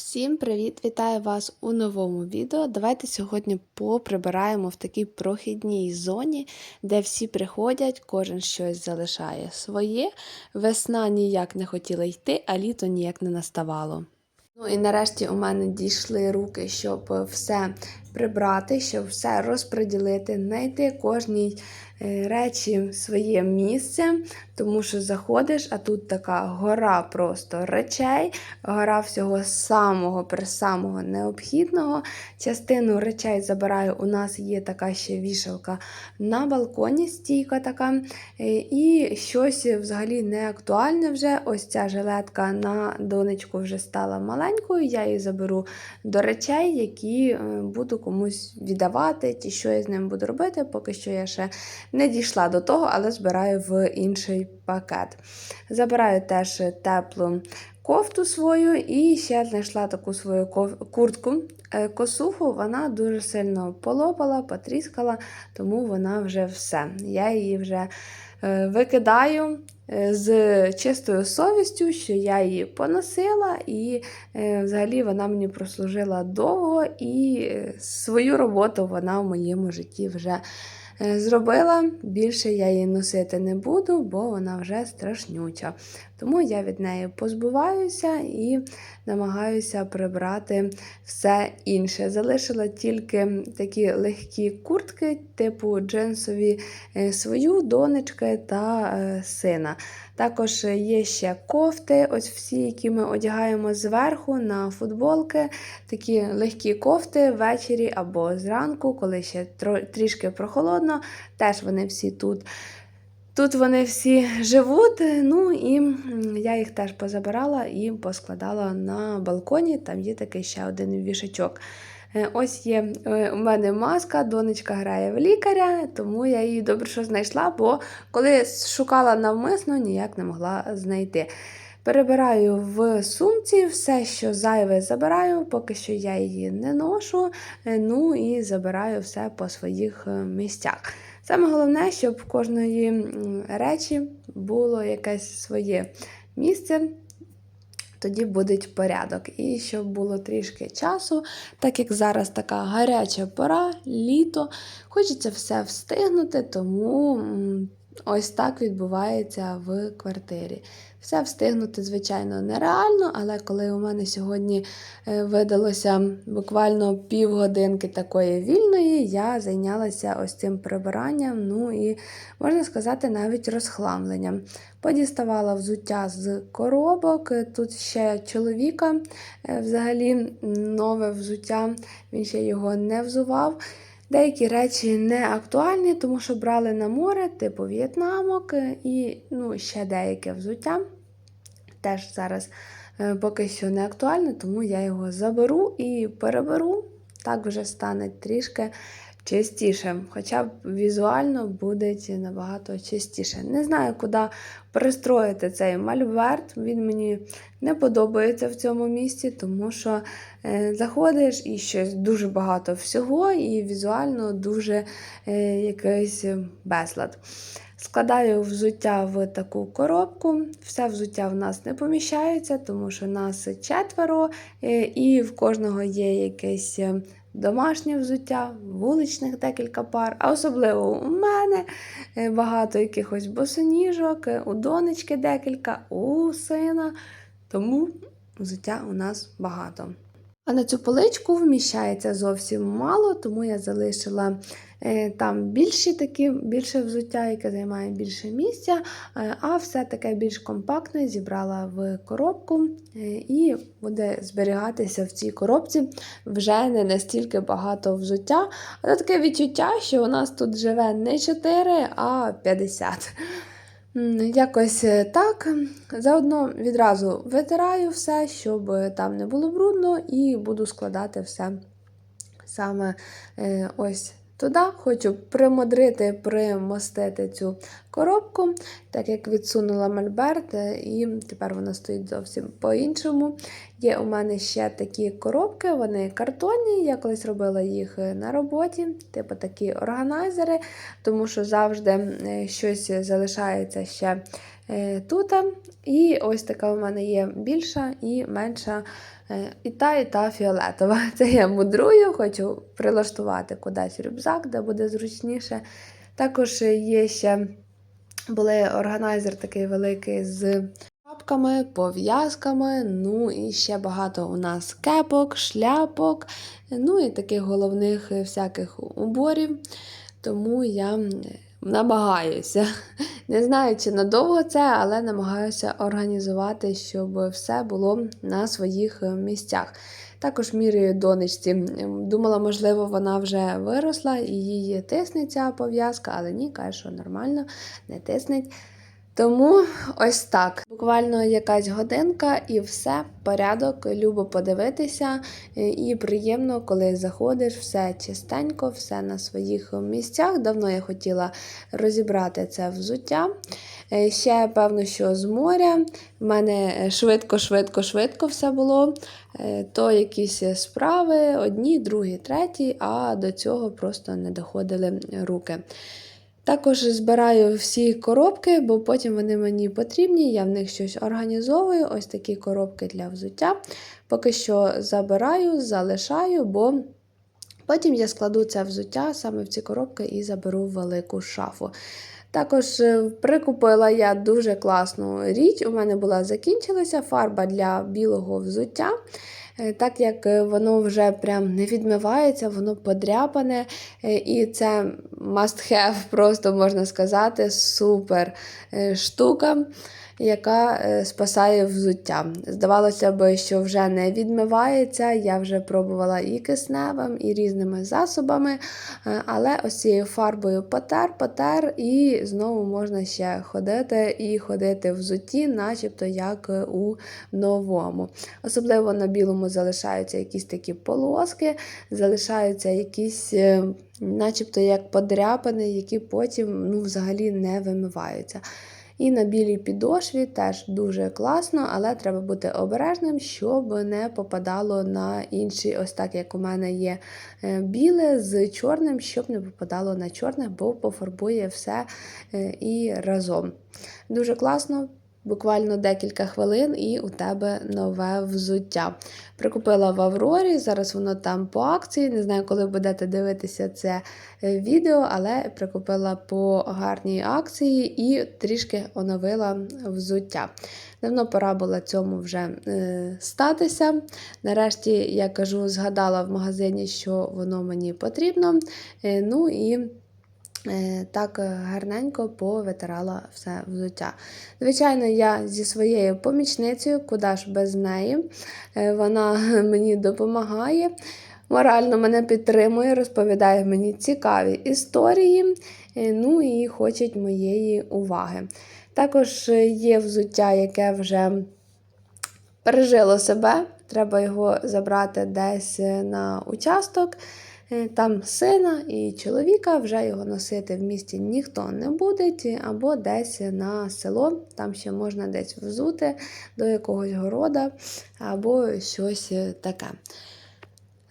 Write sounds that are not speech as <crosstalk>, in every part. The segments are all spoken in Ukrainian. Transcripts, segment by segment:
Всім привіт! Вітаю вас у новому відео. Давайте сьогодні поприбираємо в такій прохідній зоні, де всі приходять, кожен щось залишає своє. Весна ніяк не хотіла йти, а літо ніяк не наставало. Ну і нарешті у мене дійшли руки, щоб все прибрати, щоб все розподілити, знайти кожній е, речі своє місце, тому що заходиш, а тут така гора просто речей, гора всього самого самого необхідного. Частину речей забираю. У нас є така ще вішалка на балконі, стійка така. Е, І щось взагалі не актуальне вже. Ось ця жилетка на донечку вже стала маленькою. Я її заберу до речей, які е, буду комусь віддавати, ті, що я з ним буду робити. Поки що я ще не дійшла до того, але збираю в інший пакет. Забираю теж теплу кофту свою і ще знайшла таку свою куртку. Е, Косуху вона дуже сильно полопала, потріскала, тому вона вже все. Я її вже е, викидаю з чистою совістю, що я її поносила, і е, взагалі вона мені прослужила довго, і е, свою роботу вона в моєму житті вже е, зробила. Більше я її носити не буду, бо вона вже страшнюча. Тому я від неї позбуваюся і намагаюся прибрати все інше. Залишила тільки такі легкі куртки, типу джинсові е, свою донечки та е, сина. Також є ще кофти, ось всі, які ми одягаємо зверху на футболки. Такі легкі кофти ввечері або зранку, коли ще трішки прохолодно. Теж вони всі тут. Тут вони всі живуть, ну і я їх теж позабирала і поскладала на балконі. Там є такий ще один вішачок. Е, Ось є е, у мене маска, донечка грає в лікаря, тому я її добре що знайшла, бо коли шукала навмисно, ніяк не могла знайти. Перебираю в сумці, все, що зайве, забираю, поки що я її не ношу. е, Ну і забираю все по своїх е, місцях. Саме головне, щоб в кожної речі було якесь своє місце. Тоді буде порядок. І щоб було трішки часу, так як зараз така гаряча пора, літо, хочеться все встигнути, тому ось так відбувається в квартирі. Все встигнути, звичайно, нереально, але коли у мене сьогодні е, видалося буквально півгодинки такої вільної, я зайнялася ось цим прибиранням, ну і можна сказати, навіть розхламленням. Подіставала взуття з коробок. Тут ще чоловіка е, взагалі нове взуття, він ще його не взував. Деякі речі не актуальні, тому що брали на море, типу в'єтнамок е, і ну, ще деяке взуття. Теж зараз е, поки що не актуальне, тому я його заберу і переберу. Так вже стане трішки чистіше. Хоча б візуально буде набагато чистіше. Не знаю, куди пристроїти цей мальберт. Він мені не подобається в цьому місці, тому що е, заходиш і щось дуже багато всього, і візуально дуже е, якийсь безлад. Складаю взуття в таку коробку. Все взуття в нас не поміщається, тому що нас четверо, е, і в кожного є якесь домашнє взуття, вуличних декілька пар, а особливо у мене е, багато якихось босоніжок, е, у донечки декілька, у сина. Тому взуття у нас багато. А на цю поличку вміщається зовсім мало, тому я залишила е, там більші такі, більше взуття, яке займає більше місця, е, а все таке більш компактне зібрала в коробку е, і буде зберігатися в цій коробці вже не настільки багато взуття. Але таке відчуття, що у нас тут живе не 4, а 50. Якось е, так. Заодно відразу витираю все, щоб е, там не було брудно, і буду складати все саме е, ось туди. Хочу примудрити, примостити цю коробку, так як відсунула мольберт, і тепер вона стоїть зовсім по-іншому. Є у мене ще такі коробки, вони картонні. Я колись робила їх на роботі, типу такі органайзери, тому що завжди е, щось залишається ще е, тут. І ось така у мене є більша і менша І та, і та фіолетова. <laughs> Це я мудрую, хочу прилаштувати кудись рюкзак, де буде зручніше. Також є ще були органайзер такий великий з шапками, пов'язками, ну і ще багато у нас кепок, шляпок, ну і таких головних е, всяких уборів. Тому я м, намагаюся. <laughs> Не знаю, чи надовго це, але намагаюся організувати, щоб все було на своїх е, місцях. Також міряю донечці. Думала, можливо, вона вже виросла і її тисне ця пов'язка, але ні, каже, що нормально, не тиснеть. Тому ось так. Буквально якась годинка і все, порядок, любо подивитися. е, І приємно, коли заходиш, все чистенько, все на своїх місцях. Давно я хотіла розібрати це взуття. Е, Ще, певно, що з моря. В мене швидко, швидко, швидко все було. Е, То якісь справи, одні, другі, треті, а до цього просто не доходили руки. Також збираю всі коробки, бо потім вони мені потрібні, я в них щось організовую. Ось такі коробки для взуття. Поки що забираю, залишаю, бо потім я складу це взуття саме в ці коробки і заберу велику шафу. Також е, прикупила я дуже класну річ. У мене була закінчилася фарба для білого взуття. Е, Так як е, воно вже прям не відмивається, воно подряпане. е, І це must have, <laughs> просто можна сказати, супер штука, яка е, спасає взуття. Здавалося б, що вже не відмивається. Я вже пробувала і кисневим, і різними засобами. Е, Але ось цією фарбою потер, потер, і знову можна ще ходити і ходити в взутті, начебто як е, у новому. Особливо на білому залишаються якісь такі полоски, залишаються якісь, начебто як подряпини, які потім ну, взагалі не вимиваються. І на білій підошві теж дуже класно, але треба бути обережним, щоб не попадало на інші, ось так як у мене є е, біле з чорним, щоб не попадало на чорне, бо пофарбує все е, і разом. Дуже класно. Буквально декілька хвилин, і у тебе нове взуття. Прикупила в Аврорі, зараз воно там по акції. Не знаю, коли будете дивитися це е, відео, але прикупила по гарній акції і трішки оновила взуття. Давно пора було цьому вже е, статися. Нарешті, я кажу, згадала в магазині, що воно мені потрібно. Е, ну і Так е, гарненько повитирала все взуття. Звичайно, я зі своєю помічницею, куди ж без неї. Е, Вона <laughs> мені допомагає, морально мене підтримує, розповідає мені цікаві історії, е, ну і хоче моєї уваги. Також е, є взуття, яке вже пережило себе. Треба його забрати десь е, на участок. Е, Там сина і чоловіка вже його носити в місті ніхто не буде, або десь на село, там ще можна десь взути до якогось города, або щось е, таке.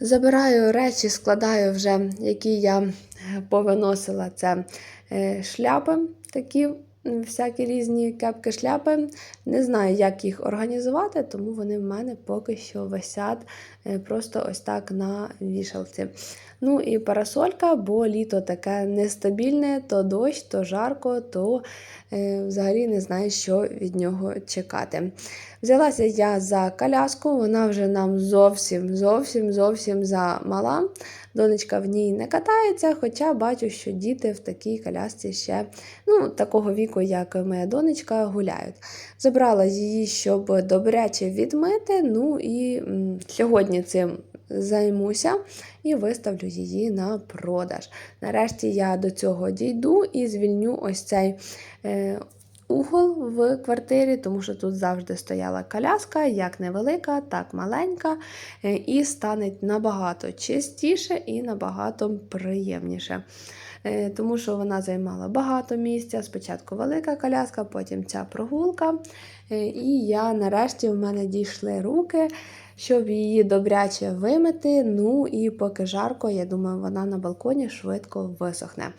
Забираю речі, складаю вже, які я повиносила. Це е, шляпи, такі всякі різні кепки шляпи. Не знаю, як їх організувати, тому вони в мене поки що висять е, просто ось так на вішалці. Ну і парасолька, бо літо таке нестабільне, то дощ, то жарко, то е, взагалі не знаю, що від нього чекати. Взялася я за коляску, вона вже нам зовсім, зовсім, зовсім замала. Донечка в ній не катається, хоча бачу, що діти в такій колясці ще ну, такого віку, як моя донечка, гуляють. Забрала її, щоб добряче відмити. Ну і сьогодні цим займуся і виставлю її на продаж. Нарешті я до цього дійду і звільню ось цей. Угол в квартирі, тому що тут завжди стояла коляска, як невелика, так маленька, е, і стане набагато чистіше і набагато приємніше. Е, Тому що вона займала багато місця. Спочатку велика коляска, потім ця прогулка. Е, І я нарешті в мене дійшли руки, щоб її добряче вимити. Ну і поки жарко, я думаю, вона на балконі швидко висохне.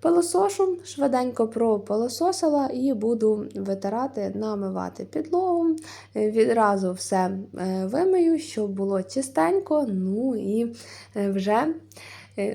Пилосошу, швиденько пропилососила і буду витирати, намивати підлогу. Е, Відразу все е, вимию, щоб було чистенько. Ну і е, вже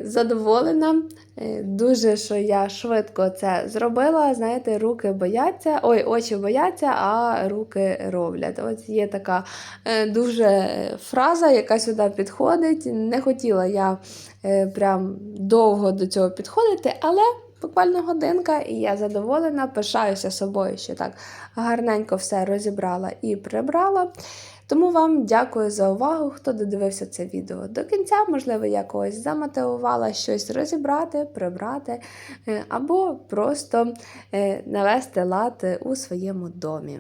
задоволена. Е, Дуже, що я швидко це зробила. Знаєте, руки бояться, ой, очі бояться, а руки роблять. Ось є така е, дуже фраза, яка сюди підходить. Не хотіла я е, прям довго до цього підходити, але буквально годинка, і я задоволена, пишаюся собою, що так гарненько все розібрала і прибрала. Тому вам дякую за увагу, хто додивився це відео до кінця. Можливо, я когось замотивувала щось розібрати, прибрати е, або просто е, навести лад у своєму домі.